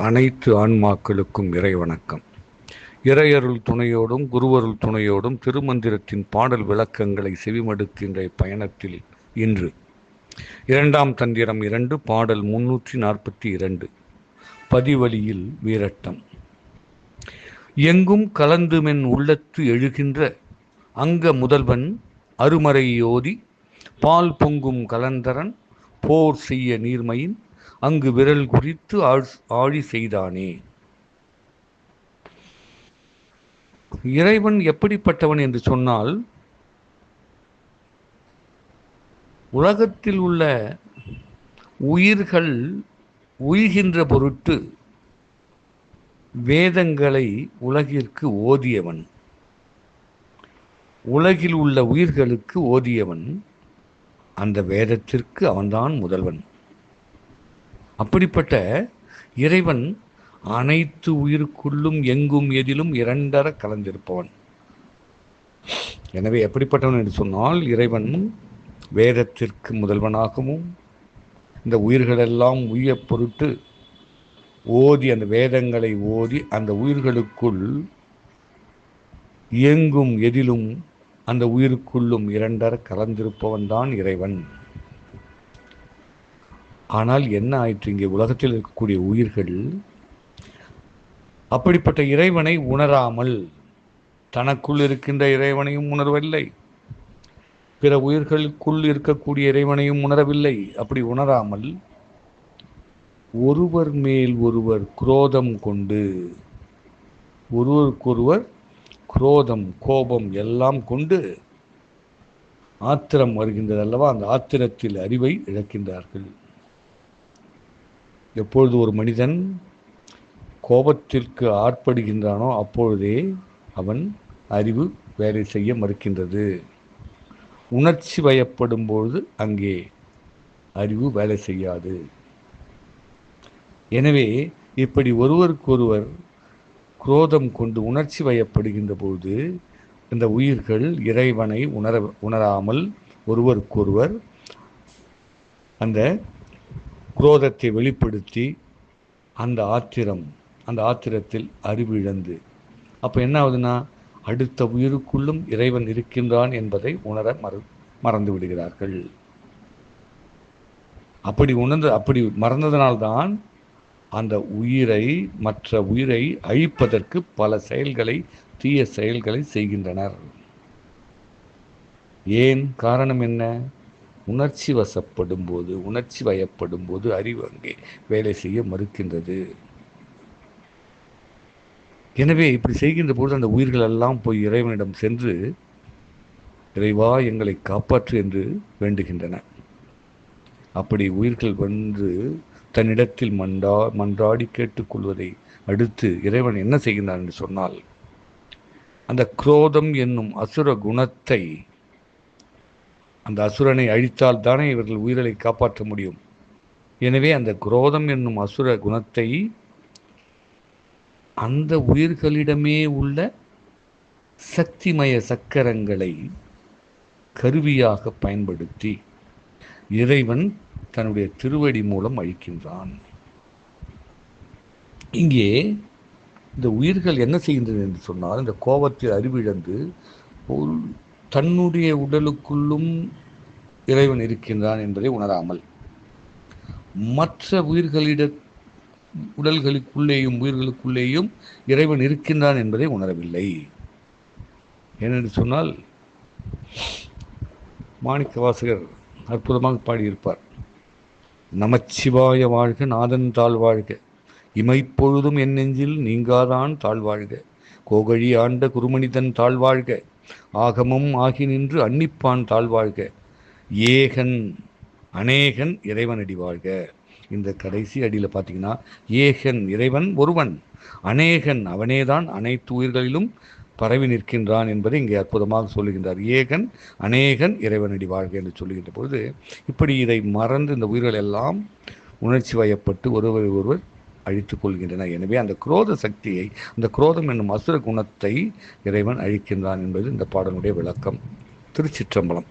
அனைத்து ஆன்மாக்களுக்கும் இறைவணக்கம். இறையருள் துணையோடும் குருவருள் துணையோடும் திருமந்திரத்தின் பாடல் விளக்கங்களை செவிமடுக்கின்ற பயணத்தில் இன்று. இரண்டாம் தந்திரம் இரண்டு பாடல் முன்னூற்றி நாற்பத்தி இரண்டு. பதிவழியில் வீரட்டம். எங்கும் கலந்துமென் உள்ளத்து எழுகின்ற அங்க முதல்வன் அருமறை யோதி பால் பொங்கும் கலந்தரன் போர் செய்ய நீர்மையின் அங்கு விரல் குறித்து ஆழி செய்தானே. இறைவன் எப்படிப்பட்டவன் என்று சொன்னால் உலகத்தில் உள்ள உயிர்கள் உயிர்கின்ற பொருட்டு வேதங்களை உலகிற்கு ஓதியவன். உலகில் உள்ள உயிர்களுக்கு ஓதியவன். அந்த வேதத்திற்கு அவன்தான் முதல்வன். அப்படிப்பட்ட இறைவன் அனைத்து உயிருக்குள்ளும் எங்கும் எதிலும் இரண்டர கலந்திருப்பவன். எனவே எப்படிப்பட்டவன் என்று சொன்னால் இறைவன் வேதத்திற்கு முதல்வனாகவும் இந்த உயிர்களெல்லாம் உய்ய பொருட்டு ஓதி அந்த வேதங்களை ஓதி அந்த உயிர்களுக்குள் இயங்கும் எதிலும் அந்த உயிருக்குள்ளும் இரண்டர கலந்திருப்பவன் தான் இறைவன். ஆனால் என்ன ஆயிற்று? இங்கே உலகத்தில் இருக்கக்கூடிய உயிர்கள் அப்படிப்பட்ட இறைவனை உணராமல் தனக்குள் இருக்கின்ற இறைவனையும் உணர்வில்லை. பிற உயிர்களுக்குள் இருக்கக்கூடிய இறைவனையும் உணரவில்லை. அப்படி உணராமல் ஒருவர் மேல் ஒருவர் குரோதம் கொண்டு ஒருவருக்கொருவர் குரோதம் கோபம் எல்லாம் கொண்டு ஆத்திரம் வருகின்றது அல்லவா அந்த ஆத்திரத்தில் அறிவை இழக்கின்றார்கள். எப்பொழுது ஒரு மனிதன் கோபத்திற்கு ஆட்படுகின்றானோ அப்பொழுதே அவன் அறிவு வேலை செய்ய மறுக்கின்றது. உணர்ச்சி வயப்படும் பொழுது அங்கே அறிவு வேலை செய்யாது. எனவே இப்படி ஒருவருக்கொருவர் குரோதம் கொண்டு உணர்ச்சி வயப்படுகின்ற போது இந்த உயிர்கள் இறைவனை உணர உணராமல் ஒருவருக்கொருவர் அந்த குரோதத்தை வெளிப்படுத்தி அந்த ஆத்திரம் அந்த ஆத்திரத்தில் அறிவு இழந்து அப்போ என்ன ஆகுதுன்னா அடுத்த உயிருக்குள்ளும் இறைவன் இருக்கின்றான் என்பதை உணர மறு மறந்து விடுகிறார்கள். அப்படி உணர்ந்து அப்படி மறந்ததனால்தான் அந்த உயிரை மற்ற உயிரை அழிப்பதற்கு பல செயல்களை தீய செயல்களை செய்கின்றனர். ஏன் காரணம் என்ன? உணர்ச்சி வசப்படும் போது உணர்ச்சி வயப்படும் போது அறிவு அங்கே வேலை செய்ய மறுக்கின்றது. எனவே இப்படி செய்கின்ற பொழுது அந்த உயிர்கள் எல்லாம் போய் இறைவனிடம் சென்று இறைவா எங்களை காப்பாற்று என்று வேண்டுகின்றன. அப்படி உயிர்கள் வந்து தன்னிடத்தில் மண்டா மன்றாடி கேட்டுக்கொள்வதை அடுத்து இறைவன் என்ன செய்கின்றான் என்று சொன்னால் அந்த குரோதம் என்னும் அசுர குணத்தை அந்த அசுரனை அழித்தால் தானே இவர்கள் உயிர்களை காப்பாற்ற முடியும். எனவே அந்த குரோதம் என்னும் அசுர குணத்தை அந்த உயிர்களிடமே உள்ள சக்திமய சக்கரங்களை கருவியாக பயன்படுத்தி இறைவன் தன்னுடைய திருவடி மூலம் அழிக்கின்றான். இங்கே இந்த உயிர்கள் என்ன செய்கின்றது என்று சொன்னால் இந்த கோபத்தில் அறிவிழந்து தன்னுடைய உடலுக்குள்ளும் இறைவன் இருக்கின்றான் என்பதை உணராமல் மற்ற உயிர்களிட உடல்களுக்குள்ளேயும் உயிர்களுக்குள்ளேயும் இறைவன் இருக்கின்றான் என்பதை உணரவில்லை. ஏனென்று சொன்னால் மாணிக்க வாசகர் அற்புதமாக பாடியிருப்பார். நமச்சிவாய வாழ்க நாதன் தாழ் வாழ்க. இமைப்பொழுதும் என் நெஞ்சில் நீங்காதான் தாழ்வாழ்க கோகழி ஆண்ட குருமனிதன் தாழ்வாழ்க ஆகமும் ஆகி நின்று அன்னிப்பான் தாழ்வாழ்க. ஏகன் அநேகன் இறைவனடி வாழ்க. இந்த கடைசி அடியில் பார்த்தீங்கன்னா ஏகன் இறைவன் ஒருவன். அநேகன் அவனேதான் அனைத்து உயிர்களிலும் பரவி நிற்கின்றான் என்பதை இங்கே அற்புதமாக சொல்லுகின்றார். ஏகன் அநேகன் இறைவனடி வாழ்க என்று சொல்லுகின்ற பொழுது இப்படி இதை மறந்து இந்த உயிர்கள் எல்லாம் உணர்ச்சி வயப்பட்டு ஒருவர் ஒருவர் அழித்துக் கொள்கின்றன எனவே அந்த குரோத சக்தியை அந்த குரோதம் என்னும் அசுர குணத்தை இறைவன் அழிக்கின்றான் என்பது இந்த பாடலுடைய விளக்கம். திருச்சிற்றம்பலம்.